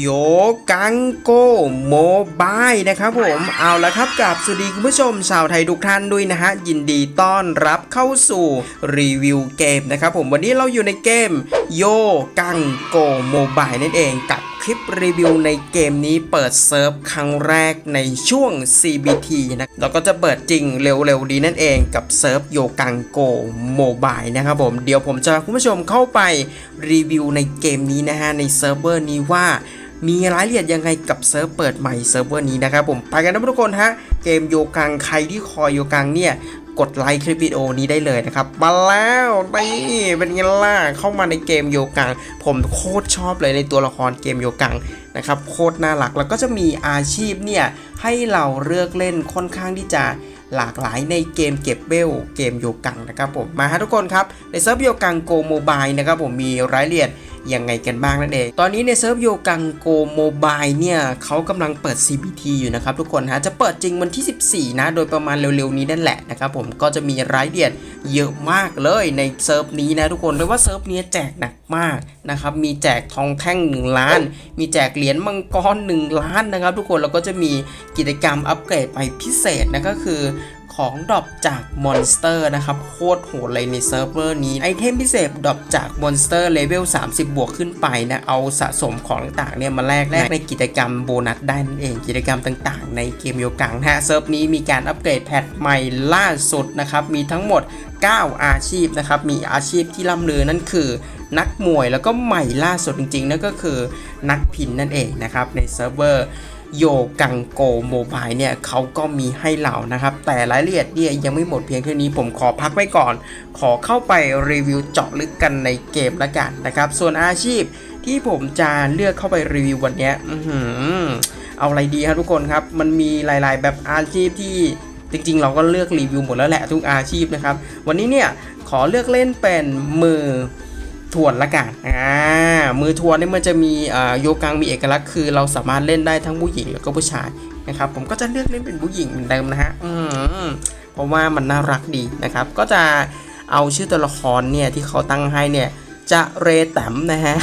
โยกังโกโมบายนะครับผมเอาละครับกับสวัสดีคุณผู้ชมชาวไทยทุกท่านด้วยนะฮะ ยินดีต้อนรับเข้าสู่รีวิวเกมนะครับผมวันนี้เราอยู่ในเกมโยกังโกโมบายนั่นเองกับคลิปรีวิวในเกมนี้เปิดเซิร์ฟครั้งแรกในช่วง CBT นะเราก็จะเปิดจริงเร็วๆดีนั่นเองกับเซิร์ฟโยกังโกโมบายนะครับผมเดี๋ยวผมจะพาคุณผู้ชมเข้าไปรีวิวในเกมนี้นะฮะในเซิร์ฟเวอร์นี้ว่า มีรายละเอียดยังไงกับเซิร์ฟเปิดใหม่เซิร์ฟเวอร์นี้นะครับผมไปกันนะทุกคนฮะเกมโยกังใครที่คอยโยกังเนี่ยกดไลค์คลิปวิดีโอนี้ได้เลยนะครับ มาแล้วนี่เป็นไงล่ะเข้ามาในเกมโยกัง ผมโคตรชอบเลยในตัวละครเกมโยกังนะครับโคตรน่ารักแล้วก็จะมีอาชีพเนี่ยให้เราเลือกเล่นค่อนข้างที่จะหลากหลายในเกมเก็บเวลเกมโยกังนะครับผมมาฮะทุกคนครับในเซิร์ฟโยกังโกโมบายนะครับผมมีรายละเอียด ยังไงกันบ้างนั่นเอง ตอนนี้ในเซิร์ฟโยกังโกโมบายเนี่ยเขากำลังเปิด CBT อยู่นะครับทุกคนฮะจะเปิดจริงวันที่ 14 นะ โดยประมาณเร็วๆนี้นั่นแหละนะครับผมก็จะมีรายเอียดเยอะมากเลยในเซิร์ฟนี้นะทุกคนเรียกว่าเซิร์ฟนี้แจกหนักมากนะครับมีแจกทองแท่ง 1 ล้าน มีแจกเหรียญมังกร 1 ล้านนะครับทุกคนแล้วก็จะมีกิจกรรมอัปเกรดใหม่พิเศษนะก็คือ ของดรอปจากมอนสเตอร์นะครับ โคตรโหดเลยในเซิร์ฟเวอร์นี้ ไอเทมพิเศษดรอปจากมอนสเตอร์เลเวล 30 บวกขึ้นไปนะ เอาสะสมของต่างๆเนี่ยมาแลกแลกในกิจกรรมโบนัสได้นั่นเองกิจกรรมต่างๆ ในเกมโยกังฮะเซิร์ฟนี้มีการอัปเกรดแพทใหม่ล่าสุดนะครับ มีทั้งหมด 9 อาชีพนะครับ มีอาชีพที่ล่ำลือนั่นคือนักมวยแล้วก็ใหม่ล่าสุดจริงๆนั่นก็คือนักพินนั่นเองนะครับในเซิร์ฟเวอร์ โยกังโกโมบายเนี่ยเขาก็มีให้เรานะครับ แต่รายละเอียดเนี่ยยังไม่หมดเพียงเท่านี้ผมขอพักไว้ก่อน ขอเข้าไปรีวิวเจาะลึกกันในเกมละกันนะครับ ส่วนอาชีพที่ผมจะเลือกเข้าไปรีวิววันนี้เอาอะไรดีครับทุกคนครับ มันมีหลาย ๆ แบบอาชีพที่จริง ๆ เราก็เลือกรีวิวหมดแล้วแหละทุกอาชีพนะครับ วันนี้เนี่ยขอเลือกเล่นเป็นมือ ทวนละกันอ่ามือทวนนี่มันจะมีอ่าโยกังมีเอกลักษณ์คือเราสามารถเล่นได้ทั้งผู้หญิงแล้วก็ผู้ชายนะครับผมก็จะเลือกเล่นเป็นผู้หญิงเหมือนเดิมนะฮะอืมเพราะว่ามันน่ารักดีนะครับ ก็จะเอาชื่อตัวละครเนี่ยที่เขาตั้งให้เนี่ยจะเรแตมนะฮะ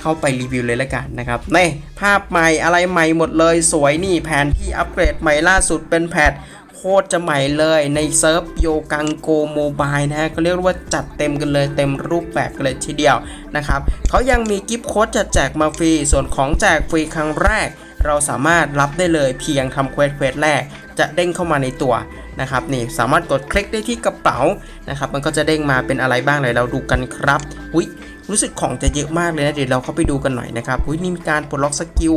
เข้าไปรีวิวเลยละกันนะครับนี่ภาพใหม่อะไรใหม่หมดเลยสวยนี่แผนที่อัปเกรดใหม่ล่าสุดเป็นแพท โคตรจะใหม่เลยในเซิร์ฟโยกังโกโมบายนะฮะก็เรียกว่าจัดเต็มกันเลยเต็มรูปแบบกันเลยทีเดียวนะครับเขายังมีกิฟต์โค้ดจะแจกมาฟรี ส่วนของแจกฟรีครั้งแรก เราสามารถรับได้เลยเพียงทำเควสเควสแรก จะเด้งเข้ามาในตัวนะครับนี่สามารถกดคลิกได้ที่กระเป๋านะครับมันก็จะเด้งมาเป็นอะไรบ้างเลยเราดูกันครับอุ้ยรู้สึกของจะเยอะมากเลยนะเดี๋ยวเราเข้าไปดูกันหน่อยนะครับอุ้ยนี่มีการปลดล็อกสกิล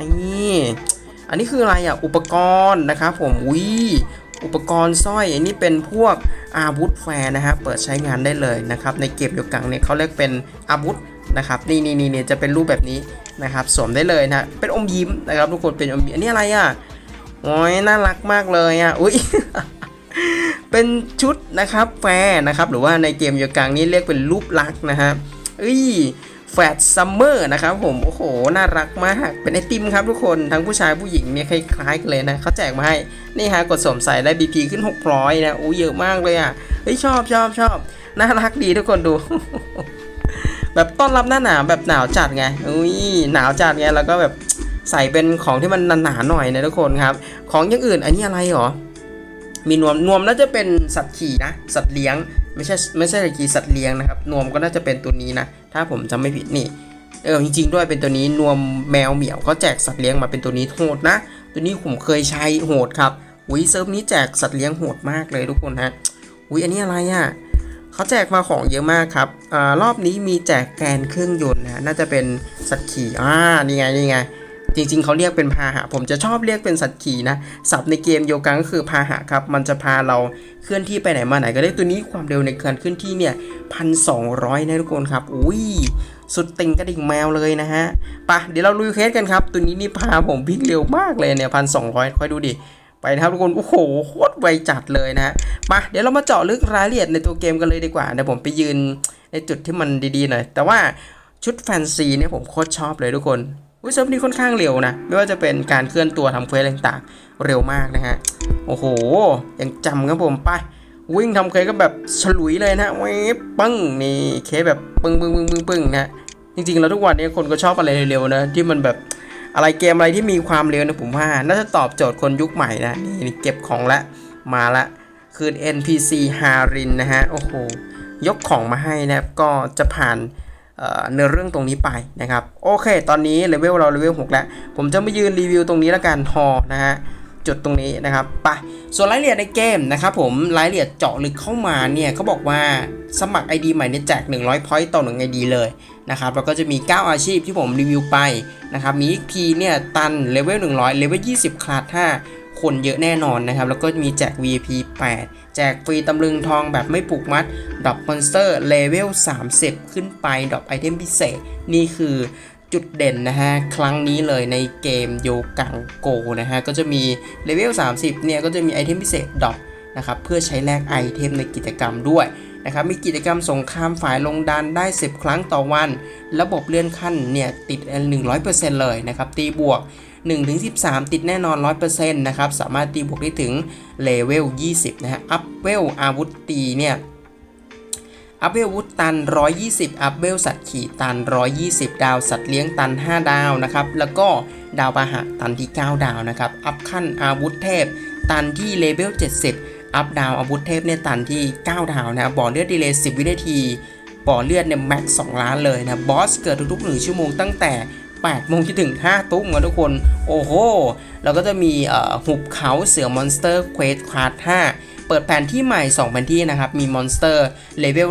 นี่ อันนี้คืออะไรอะอุปกรณ์นะครับผมวิอุปกรณ์สร้อยอันนี้เป็นพวกอาวุธแฟร์นะฮะเปิดใช้งานได้เลยนะครับในเก็บโยกังเนี่ยเขาเรียกเป็นอาวุธนะครับนี่นี่นี่เนี่ยจะเป็นรูปแบบนี้นะครับสวมได้เลยนะเป็นอมยิ้มนะครับทุกคนเป็นอมยิ้มอันนี้อะไรอะโอ้ยน่ารักมากเลยอะอุ้ยเป็นชุดนะครับแฟร์นะครับหรือว่าในเกมโยกังนี่เรียกเป็นรูปลักษณ์นะฮะเอ้ย แฟดซัมเมอร์นะครับผมโอ้โห น่ารักมาก เป็นไอติมครับทุกคนทั้งผู้ชายผู้หญิงเนี่ยคล้ายๆกันเลยนะเขาแจกมาให้ นี่ฮะกดสวมใส่ได้ BP ขึ้น 600 นะอู้เยอะมากเลยอะเฮ้ยชอบชอบชอบน่ารักดีทุกคนดู แบบต้อนรับหน้าหนาวแบบหนาวจัดไงอุ้ยหนาวจัดไงแล้วก็แบบใส่เป็นของที่มันหนาๆหน่อยนะทุกคนครับ ของอย่างอื่นอันนี้อะไรหรอมีนวมนวมน่าจะเป็นสัตว์ขี่นะ สัตว์เลี้ยง ไม่ใช่ไม่ใช่ตว์ขี่สัตว์เลี้ยงนะครับนวมก็น่าจะเป็นตัวนี้นะ ถ้าผมจำไม่ผิดนี่เออจริงๆด้วยเป็นตัวนี้นวมแมวเหมียวเขาแจกสัตว์เลี้ยงมาเป็นตัวนี้โหดนะ ตัวนี้ผมเคยใช้โหดครับอุ้ยเซิร์ฟนี้แจกสัตว์เลี้ยงโหดมากเลยทุกคนฮะอุ้ยอันนี้อะไรอะเขาแจกมาของเยอะมากครับอ่ารอบนี้มีแจกแกนเครื่องยนต์นะน่าจะเป็นสัตว์ขี่อ่านี่ไงนี่ไง จริงๆ เขาเรียกเป็นพาหะ ผมจะชอบเรียกเป็นสัตว์ขี่นะ ศัพท์ในเกมโยกังก็คือพาหะครับ มันจะพาเราเคลื่อนที่ไปไหนมาไหนก็ได้ตัวนี้ความเร็วในการเคลื่อนที่เนี่ยพันสองร้อยนะทุกคนครับ อุ้ย สุดติงกระดิ่งแมวเลยนะฮะปะเดี๋ยวเราลุยเคสกันครับ ตัวนี้นี่พาผมวิ่งเร็วมากเลยเนี่ยพันสองร้อยค่อยดูดิไปนะครับทุกคน โอ้โห โคตรไวจัดเลยนะฮะมาเดี๋ยวเรามาเจาะลึกรายละเอียดในตัวเกมกันเลยดีกว่าเดี๋ยวผมไปยืนในจุดที่มันดีๆหน่อย แต่ว่าชุดแฟนซีเนี่ยผมโคตรชอบเลยทุกคน อุ้ยเซิร์ฟนี้ค่อนข้างเร็วนะ ไม่ว่าจะเป็นการเคลื่อนตัวทำเควสต่างๆ เร็วมากนะฮะ โอ้โห ยังจำครับผมไป วิ่งทำเควสก็แบบฉลุยเลยนะเวฟปึ้งนี่เคสแบบปึ้งปึ้งปึ้งปึ้งปึ้งนะจริงๆแล้วทุกวันนี้คนก็ชอบอะไรเร็วๆนะที่มันแบบอะไรเกมอะไรที่มีความเร็วนะผมว่า น่าจะตอบโจทย์คนยุคใหม่นะนี่นี่เก็บของละมาละคือ NPC ฮารินนะฮะ โอ้โห ยกของมาให้นะครับ ก็จะผ่าน เนื้อเรื่องตรงนี้ไปนะครับโอเค ตอนนี้เลเวลเราเลเวล6แล้ว ผมจะมายืนรีวิวตรงนี้แล้วกันฮอนะฮะจุดตรงนี้นะครับไปส่วนรายละเอียดในเกมนะครับผมรายละเอียดเจาะลึกเข้ามาเนี่ยเขาบอกว่าสมัคร ID ใหม่เนี่ยแจก 100 point ต่อ1 ID เลยนะครับแล้วก็จะมี 9 อาชีพที่ผมรีวิวไปนะครับมี XP เนี่ยตันเลเวล100เลเวล20 คลาส5 คนเยอะแน่นอนนะครับ แล้วก็มีแจก VIP 8 แจกฟรีตำลึงทองแบบไม่ผูกมัดดรอปมอนสเตอร์เลเวล 30 ขึ้นไปดรอปไอเทมพิเศษ นี่คือจุดเด่นนะฮะ ครั้งนี้เลยในเกมโยกังโกนะฮะ ก็จะมีเลเวล 30 เนี่ย ก็จะมีไอเทมพิเศษดรอปนะครับ เพื่อใช้แลกไอเทมในกิจกรรมด้วยนะครับมีกิจกรรมสงครามฝ่ายลงดันได้ 10 ครั้งต่อวัน ระบบเลื่อนขั้นเนี่ยติด 100%เลยนะครับ ตีบวก 1-13 ติดแน่นอน 100%นะครับ สามารถตีบวกได้ถึงเลเวล 20 นะฮะ อัพเวลอาวุธตีเนี่ยอัพเวลวุธตัน 120 อัพเวลสัตว์ขี่ตัน 120 ดาว สัตว์เลี้ยงตัน 5 ดาวนะครับ แล้วก็ดาวปะหะตันที่ 9 ดาวนะครับ อัพขั้นอาวุธเทพ ตันที่เลเวล 70 อัพดาวอาวุธเทพเนี่ยตันที่ 9 ดาวนะครับบ่อเลือดดีเลย์10 วินาที บ่อเลือดเนี่ยแม็ก2ล้านเลยนะ บอสเกิดทุกๆ 1 ชั่วโมงตั้งแต่ 8โมงจนถึง5ตุ้มนะทุกคน โอ้โหแล้วก็จะมีหุบเขาเสือมอนสเตอร์เควสคลาส5เปิดแผนที่ใหม่ 2 แผนที่นะครับ มีมอนสเตอร์เลเวล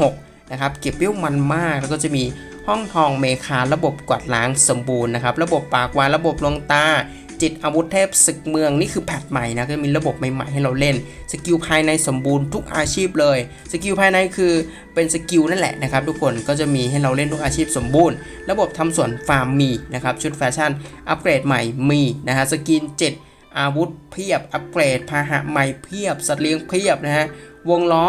116 นะครับ เก็บเวมันมาก แล้วก็จะมีห้องทองเมคาระบบกวาดล้างสมบูรณ์นะครับ ระบบปากวานระบบลงตา จิตอาวุธเทพศึกเมืองนี่คือแพทใหม่นะก็มีระบบใหม่ๆให้เราเล่น สกิลภายในสมบูรณ์ทุกอาชีพเลย สกิลภายในคือเป็นสกิลนั่นแหละนะครับทุกคนก็จะมีให้เราเล่นทุกอาชีพสมบูรณ์ ระบบทำสวนฟาร์มมีนะครับชุดแฟชั่นอัปเกรดใหม่มีนะฮะสกิน7อาวุธเพียบ อัปเกรด พาหะใหม่เพียบ สัตว์เลี้ยงเพียบนะฮะ วงล้อ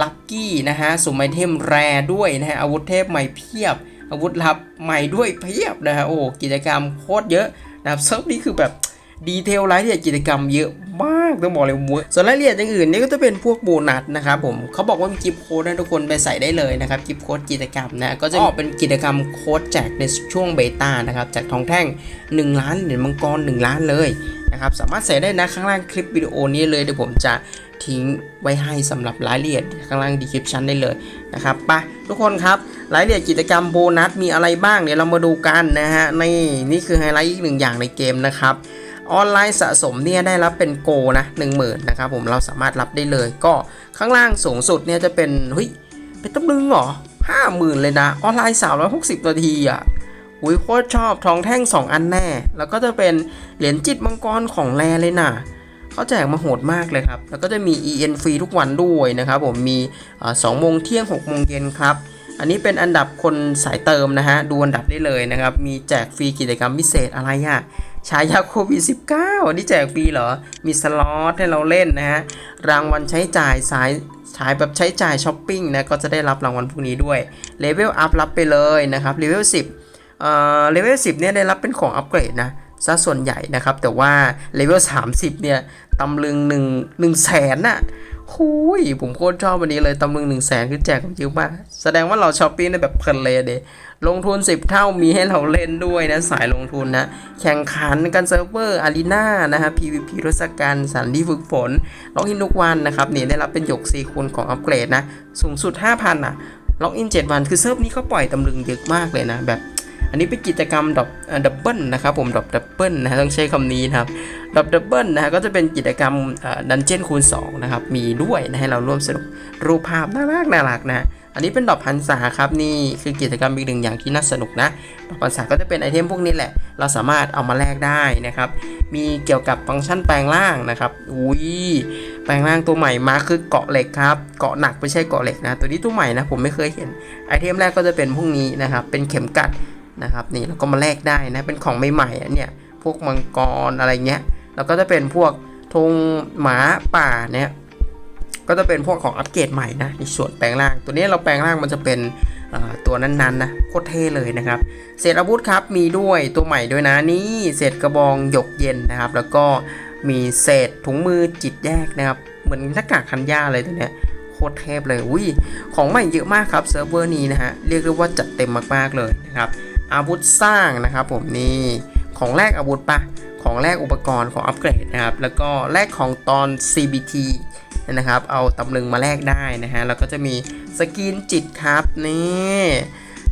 ลัคกี้นะฮะ สุ่มไอเทมแรด้วยนะฮะ อาวุธเทพใหม่เพียบ อาวุธลับใหม่ด้วยเพียบนะฮะ โอ้ กิจกรรมโคตรเยอะ นะครับเซิร์ฟนี้คือแบบดีเทลรายละเอียดกิจกรรมเยอะมากต้องบอกเลยเว้ยส่วนรายละเอียดอย่างอื่นนี่ก็จะเป็นพวกโบนัสนะครับผมเขาบอกว่ามีกิฟต์โค้ดให้ทุกคนไปใส่ได้เลยนะครับกิฟต์โค้ดกิจกรรมนะก็จะออกเป็นกิจกรรมโค้ดแจกในช่วงเบต้านะครับจากทองแท่ง 1 ล้านเหรียญมังกร 1 ล้านเลยนะครับสามารถใส่ได้นะข้างล่างคลิปวิดีโอนี้เลยเดี๋ยวผมจะ ทิ้งไว้ให้สำหรับรายละเอียดข้างล่างดีคริปชันได้เลยนะครับไปทุกคนครับรายละเอียดกิจกรรมโบนัสมีอะไรบ้างเดี๋ยวเรามาดูกันนะฮะนี่นี่คือไฮไลท์อีกหนึ่งอย่างในเกมนะครับออนไลน์สะสมเนี่ยได้รับเป็นโกนะ1 0,000นนะครับผมเราสามารถรับได้เลย ก็ข้างล่างสูงสุดเนี่ยจะเป็นเฮ้ยเป็นตำลึงเหรอห้าหมื่นเลยนะออนไลน์ 360 นาทีอะอุ้ยโคตรชอบทองแท่ง 2 อันแน่ แล้วก็จะเป็นเหรียญจิตมังกรของแรเลยนะ เขาแจกมาโหดมากเลยครับ แล้วก็จะมี EN ฟรีทุกวันด้วยนะครับผมมีสองโมงเที่ยง6โมงเย็นครับอันนี้เป็นอันดับคนสายเติมนะฮะ ดูอันดับได้เลยนะครับ มีแจกฟรีกิจกรรมพิเศษอะไรอะฉายาโควิด -19 นี่แจกฟรีเหรอ มีสล็อตให้เราเล่นนะฮะ รางวัลใช้จ่ายสายฉายแบบใช้จ่ายช้อปปิ้งนะ ก็จะได้รับรางวัลพวกนี้ด้วย เลเวลอัพรับไปเลยนะครับ เลเวล10เอ่อ เลเวล10เนี่ยได้รับเป็นของอัปเกรดนะ ซะส่วนใหญ่นะครับ แต่ว่าเลเวล 30 เนี่ยตำลึง1 1แสนน่ะหุยผมโคตรชอบวันนี้เลยตำลึง1 0 0 0 0แสนคือแจกเยอะมาก แสดงว่าเราช้อปปิ้งได้แบบเพลินเลยเดลงทุน 10 เท่ามีให้เราเล่นด้วยนะ สายลงทุนนะ แข่งขันกันเซิร์ฟเวอร์อารีนานะฮะ PVP รศการสถานที่ฝึกฝนล็อกอินทุกวันนะครับนี่ได้รับเป็นหยกซีคูณของอัปเกรดนะ สูงสุด 5,000อะล็อกอิน 7 วัน คือเซิร์ฟนี้เขาปล่อยตำลึงเยอะมากเลยนะแบบ อันนี้เป็นกิจกรรมดอบดับเบิลนะครับผมดอบดับเบิลนะฮะต้องใช้คำนี้นะครับดอบดับเบิลนะฮะก็จะเป็นกิจกรรมดันเจียนคูณ2นะครับมีด้วยนะให้เราร่วมสนุกรูปภาพน่ารักน่ารักนะอันนี้เป็นดอกพันษาครับนี่คือกิจกรรมอีกหนึ่งอย่างที่น่าสนุกนะดอกพันษาก็จะเป็นไอเทมพวกนี้แหละ เราสามารถเอามาแลกได้นะครับมีเกี่ยวกับฟังก์ชันแปลงร่างนะครับอุ้ยแปลงร่างตัวใหม่มาคือเกาะเหล็กครับเกาะหนักไม่ใช่เกาะเหล็กนะตัวนี้ตัวใหม่นะผมไม่เคยเห็นไอเทมแรกก็จะเป็นพวกนี้นะครับเป็นเข็มกัด นะครับนี่เราก็มาแลกได้นะเป็นของใหม่ๆอะเนี่ยพวกมังกรอะไรเงี้ยแล้วก็จะเป็นพวกธงหมาป่าเนี่ยก็จะเป็นพวกของอัปเกรดใหม่นะในส่วนแปลงร่าง ตัวนี้เราแปลงร่างมันจะเป็นตัวนั้นๆนะโคตรเท่เลยนะครับเศษอาวุธครับมีด้วยตัวใหม่ด้วยนะนี่เศษกระบองหยกเย็นนะครับ แล้วก็มีเศษถุงมือจิตแยกนะครับเหมือนหน้ากากคันย่าเลยตัวเนี้ยโคตรเทพเลยอุ้ยของใหม่เยอะมากครับเซิร์ฟเวอร์นี้นะฮะเรียกได้ว่าจัดเต็มมากๆเลยนะครับ อาวุธสร้างนะครับผมนี่ของแรกอาวุธปะของแรกอุปกรณ์ของอัปเกรดนะครับแล้วก็แลกของตอน CBT นะครับเอาตำลึงมาแลกได้นะฮะแล้วก็จะมีสกินจิตครับนี่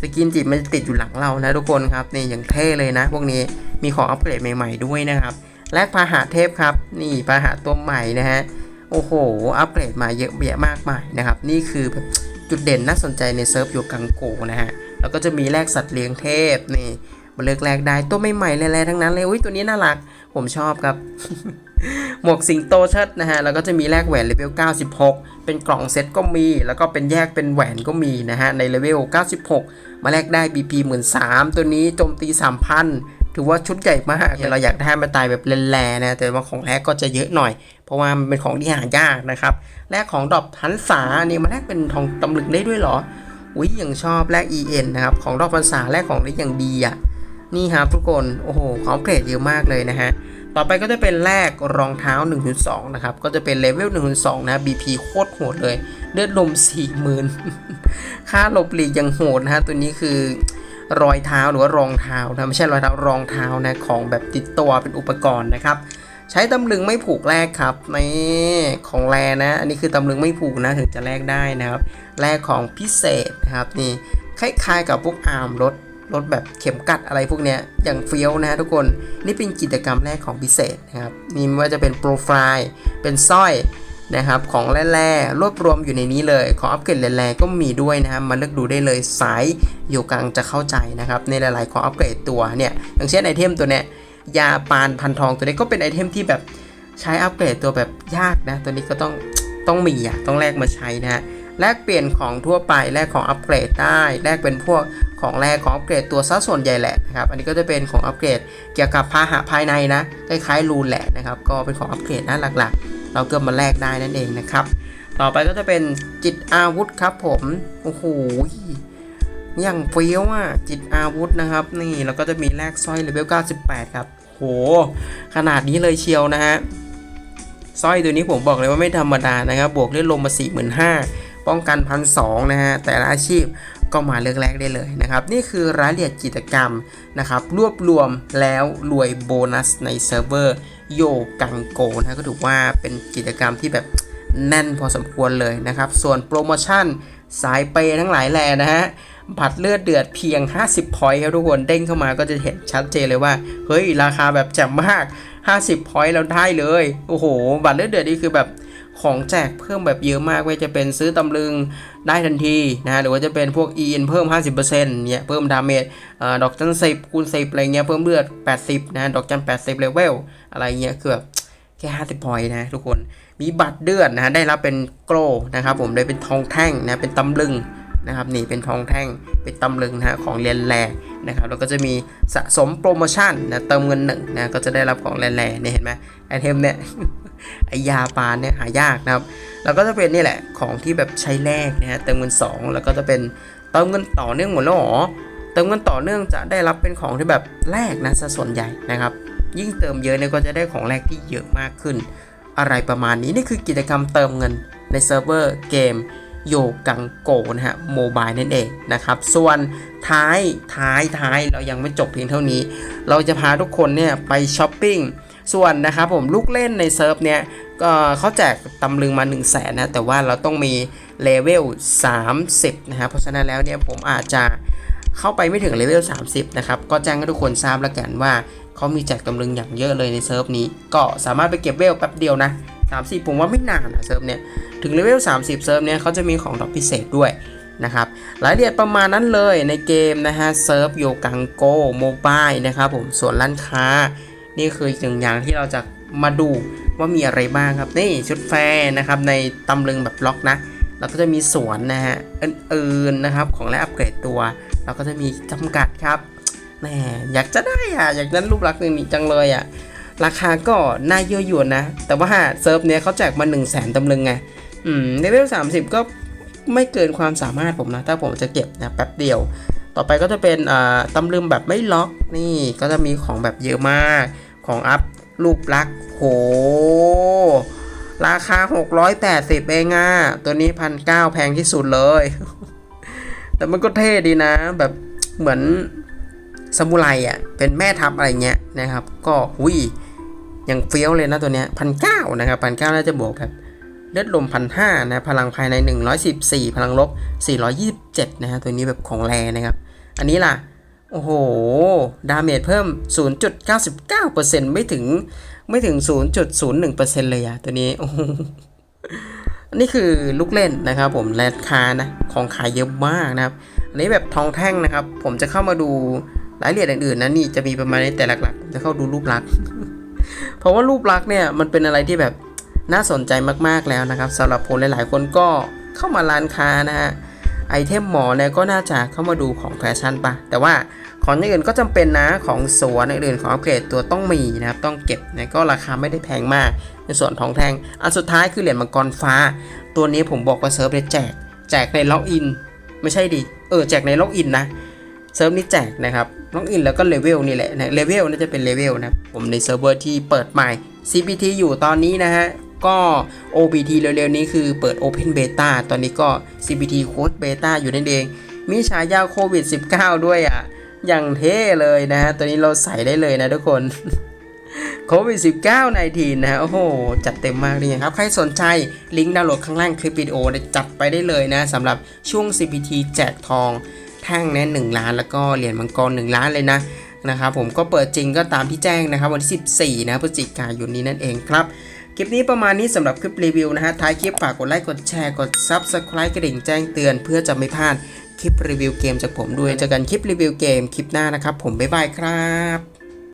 สกินจิตมันจะติดอยู่หลังเรานะทุกคนครับนี่อย่างเท่เลยนะ พวกนี้มีของอัปเกรดใหม่ ๆด้วยนะครับแลกพาหะเทพครับ นี่พาหะตัวใหม่นะฮะโอ้โห อัปเกรดมาเยอะแยะมากมายนะครับ นี่คือแบบจุดเด่นน่าสนใจในเซิร์ฟโยกังโกนะฮะ แล้วก็จะมีแลกสัตว์เลี้ยงเทพนี่มาเลือกแลกได้ตัวใหม่ๆแร่ๆทั้งนั้นเลยอุ้ยตัวนี้น่ารัก ผมชอบครับ หมวกสิงโตเชิดนะฮะ แล้วก็จะมีแลกแหวนเลเวล 96 เป็นกล่องเซ็ตก็มี แล้วก็เป็นแยกเป็นแหวนก็มีนะฮะ ในเลเวล 96 มาแลกได้ BP 13,000ตัวนี้โจมตี 3,000 ถือว่าชุดใหญ่มากเราอยากได้มาตายแบบแลๆนะ แต่ว่าของแรกก็จะเยอะหน่อย เพราะว่ามันเป็นของที่หายากนะครับ แลกของดอกพันษานี่มาแลกเป็นทองตำลึงได้ด้วยเหรอ อุ้ยยังชอบแลก EN นะครับ ของดอกพันษาแลกของได้อย่างดีอะนี่ครับทุกคนโอ้โหของเกรดเยอะมากเลยนะฮะต่อไปก็จะเป็นแลกรองเท้า1-2นะครับ ก็จะเป็นเลเวล1-2นะ BP โคตรโหดเลย เลือดลม 40,000 ค่าหลบหลีกยังโหดนะฮะ ตัวนี้คือรอยเท้าหรือว่ารองเท้านะ ไม่ใช่รอยเท้ารองเท้านะ ของแบบติดตัวเป็นอุปกรณ์นะครับ ใช้ตำลึงไม่ผูกแลกครับนี่ของแรนะ อันนี้คือตำลึงไม่ผูกนะถึงจะแลกได้นะครับแลกของพิเศษนะครับนี่คล้ายๆกับพวกอาร์มรถรถแบบเข็มกัดอะไรพวกเนี้ยอย่างเฟี้ยวนะฮะทุกคนนี่เป็นกิจกรรมแรกของพิเศษนะครับนี่ไม่ว่าจะเป็นโปรไฟล์เป็นสร้อยนะครับของแร่ๆรวบรวมอยู่ในนี้เลย ของอัปเกรดแร่ๆก็มีด้วยนะครับมาเลือกดูได้เลยสายอยู่กลางจะเข้าใจนะครับในหลายๆของอัปเกรดตัวเนี่ยอย่างเช่นไอเทมตัวเนี้ย ยาปานพันทองตัวนี้ก็เป็นไอเทมที่แบบใช้อัปเกรดตัวแบบยากนะ ตัวนี้ก็ต้องต้องมีอะต้องแลกมาใช้นะฮะแลกเปลี่ยนของทั่วไปแลกของอัปเกรดได้แลกเป็นพวกของแลกของอัปเกรดตัวซะส่วนใหญ่แหละนะครับอันนี้ก็จะเป็นของอัปเกรดเกี่ยวกับพาหะภายในนะคล้ายๆรูนแหละนะครับก็เป็นของอัปเกรดนะหลักๆ เราเกิดมาแลกได้นั่นเองนะครับต่อไปก็จะเป็นจิตอาวุธครับผมโอ้โหอย่างเฟี้ยวอะจิตอาวุธนะครับ นี่แล้วก็จะมีแลกสร้อยเลเวล98 ครับ โห ขนาดนี้เลยเชียวนะฮะสร้อยตัวนี้ผมบอกเลยว่าไม่ธรรมดานะครับ บวกเลือดลมมา45,000ป้องกันพันสนะฮะ แต่ละอาชีพก็มาเลือกแรกได้เลยนะครับ นี่คือรายละเอียดกิจกรรมนะครับ รวบรวมแล้วรวยโบนัสในเซิร์ฟเวอร์โยกังโกนะก็ถือว่าเป็นกิจกรรมที่แบบแน่นพอสมควรเลยนะครับ ส่วนโปรโมชั่นสายเปย์ทั้งหลายแหล่นะฮะ บัตรเลือดเดือดเพียง 50 พอยต์ครับทุกคนเด้งเข้ามาก็จะเห็นชัดเจนเลยว่า เฮ้ย ราคาแบบแจ่มมาก 50 พอยต์เราได้เลย โอ้โห บัตรเลือดเดือดนี่คือแบบของแจกเพิ่มแบบเยอะมากไม่ว่าจะเป็นซื้อตำลึงได้ทันทีนะฮะหรือว่าจะเป็นพวก EN เพิ่ม 50%เนี่ยเพิ่มดาเมจดอกจันสิบคูณสิบอะไรเงี้ยเพิ่มเลือด 80 นะดอกจัน 80เลเวลอะไรเงี้ยคือแบบแค่ 50 พอยต์นะทุกคนมีบัตรเดือนนะฮะได้รับเป็นโกลนะครับผมได้เป็นทองแท่งนะเป็นตำลึง นะครับนี่เป็นทองแท่งเป็นตำลึงนะฮะของเรียนแร่นะครับแล้วก็จะมีสะสมโปรโมชั่นนะเติมเงินหนึ่งนะก็จะได้รับของแร่ๆเนี่ยเห็นไหมไอเทมเนี่ยไอยาปานเนี่ยหายากนะครับ แล้วก็จะเป็นนี่แหละของที่แบบใช้แลกนะฮะเติมเงิน 2 แล้วก็จะเป็นเติมเงินต่อเนื่องหมดแล้วหรอเติมเงินต่อเนื่องจะได้รับเป็นของที่แบบแลกนะซะส่วนใหญ่นะครับ ยิ่งเติมเยอะเนี่ยก็จะได้ของแลกที่เยอะมากขึ้น อะไรประมาณนี้นี่คือกิจกรรมเติมเงินในเซิร์ฟเวอร์เกม โยกังโกนะฮะโมบายนั่นเองนะครับส่วนท้ายท้ายท้ายเรายังไม่จบเพียงเท่านี้ เราจะพาทุกคนเนี่ยไปช้อปปิ้งส่วนนะครับผมลูกเล่นในเซิร์ฟเนี้ยก็เขาแจกตำลึงมา 1 0 0 0 0แสนนะแต่ว่าเราต้องมีเลเวล 30 นะครับเพราะฉะนั้นแล้วเนี่ยผมอาจจะเข้าไปไม่ถึงเลเวล 30 นะครับ ก็แจ้งให้ทุกคนทราบแล้วกันว่าเขามีแจกตำลึงอย่างเยอะเลยในเซิร์ฟนี้ ก็สามารถไปเก็บเวลแป๊บเดียวนะ 30 ผมว่าไม่นานนะเซิร์ฟเนี่ย ถึงเลเวล 30 เซิร์ฟเนี่ยเขาจะมีของดอกพิเศษด้วยนะครับรายละเอียดประมาณนั้นเลยในเกมนะฮะเซิร์ฟโยกังโกโมบายนะครับผมส่วนร้านค้า นี่คืออีกหนึ่งอย่างที่เราจะมาดูว่ามีอะไรบ้างครับ นี่ชุดแฟร์นะครับในตำลึงแบบล็อกนะแล้วก็จะมีสวนนะฮะอื่นๆนะครับของและอัปเกรดตัว เราก็จะมีจำกัดครับแหมอยากจะได้อะอยากนั้นรูปลักษณ์หนึ่งนี้จังเลยอะ ราคาก็น่าเยอะอยู่นะ แต่ว่าเซิร์ฟเนี้ยเขาแจกมา1 0 0 0 0แสนตำลึงไง อืมเลเวล30 ก็ไม่เกินความสามารถผมนะ ถ้าผมจะเก็บนะแป๊บเดียว ต่อไปก็จะเป็นอ่าตำลึงแบบไม่ล็อกนี่ก็จะมีของแบบเยอะมาก ของอัพรูปลักษ์โห ราคา 680 เองอะตัวนี้พันเแพงที่สุดเลย แต่มันก็เท่ดีนะ แบบเหมือนซามูไรอะ เป็นแม่ทัพอะไรเงี้ยนะครับ ก็หุย ยังเฟี้ยวเลยนะตัวเนี้ยพันเนะครับพันเน่าจะบวกแบบเลือดลมพันห้านะพลังภายใน 114 พลังลบ 427 นะฮะตัวนี้แบบของแรนะครับ อันนี้ล่ะ โอ้โห ดาเมจเพิ่ม 0.99%ไม่ถึงไม่ถึง 0.01%เลยอะตัวนี้โอันนี้คือลูกเล่นนะครับผมแรดคานะของขายเยอะมากนะครับ อันนี้แบบทองแท่งนะครับ ผมจะเข้ามาดูรายละเอียดอื่นๆนะนี่จะมีประมาณนี้แต่หลักๆ จะเข้าดูรูปลักษณ์ ราะว่ารูปลักษณ์เนี่ยมันเป็นอะไรที่แบบน่าสนใจมากๆแล้วนะครับสำหรับคนหลายๆ คนก็เข้ามาร้านค้านะฮะไอเทมหมอเนี่ยก็น่าจะเข้ามาดูของแฟชั่นปะแต่ว่าของอย่างอื่นก็จำเป็นนะของสวนอื่นของอัปเกรดตัวต้องมีนะครับต้องเก็บนะก็ราคาไม่ได้แพงมาก ในส่วนทองแท่งอันสุดท้ายคือเหรียญมังกรฟ้า ตัวนี้ผมบอกว่าเซิร์ฟเนี่ยแจก แจกในล็อกอิน ไม่ใช่ดิเออแจกในล็อกอินนะ เซิร์ฟนี้แจกนะครับล็อกอินแล้วก็เลเวลนี่แหละนะเลเวลน่าจะเป็นเลเวลนะผมในเซิร์ฟเวอร์ที่เปิดใหม่ CPT อยู่ตอนนี้นะฮะก็ OBT เร็วๆนี้คือเปิด Open Beta ตอนนี้ก็ CPT Code Beta อยู่นั่นเอง มีฉายาโควิด 19 ด้วยอะ อย่างเท่เลยนะฮะ ตัวนี้เราใส่ได้เลยนะทุกคน โควิด 19ในทีนะฮะ โอ้โห จัดเต็มมากเลยครับ ใครสนใจลิงก์ดาวน์โหลดข้างล่างคลิปวิดีโอจัดไปได้เลยนะสำหรับช่วง CPT แจกทอง แท่งแน่หนึ่งล้านแล้วก็เหรียญมังกร1ล้านเลยนะนะครับผมก็เปิดจริงก็ตามที่แจ้งนะครับวันที่14นะพฤศจิกายนนี้นั่นเองครับคลิปนี้ประมาณนี้สำหรับคลิปรีวิวนะฮะท้ายคลิปฝากกดไลค์กดแชร์กด Subscribe กระดิ่งแจ้งเตือนเพื่อจะไม่พลาดคลิปรีวิวเกมจากผมด้วยเจอกันคลิปรีวิวเกมคลิปหน้านะครับผมบ๊ายบายครับ